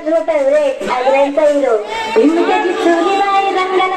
అద్భుత రే అది ఎంత హీరో టిమ్మక చిత్తూని రంగన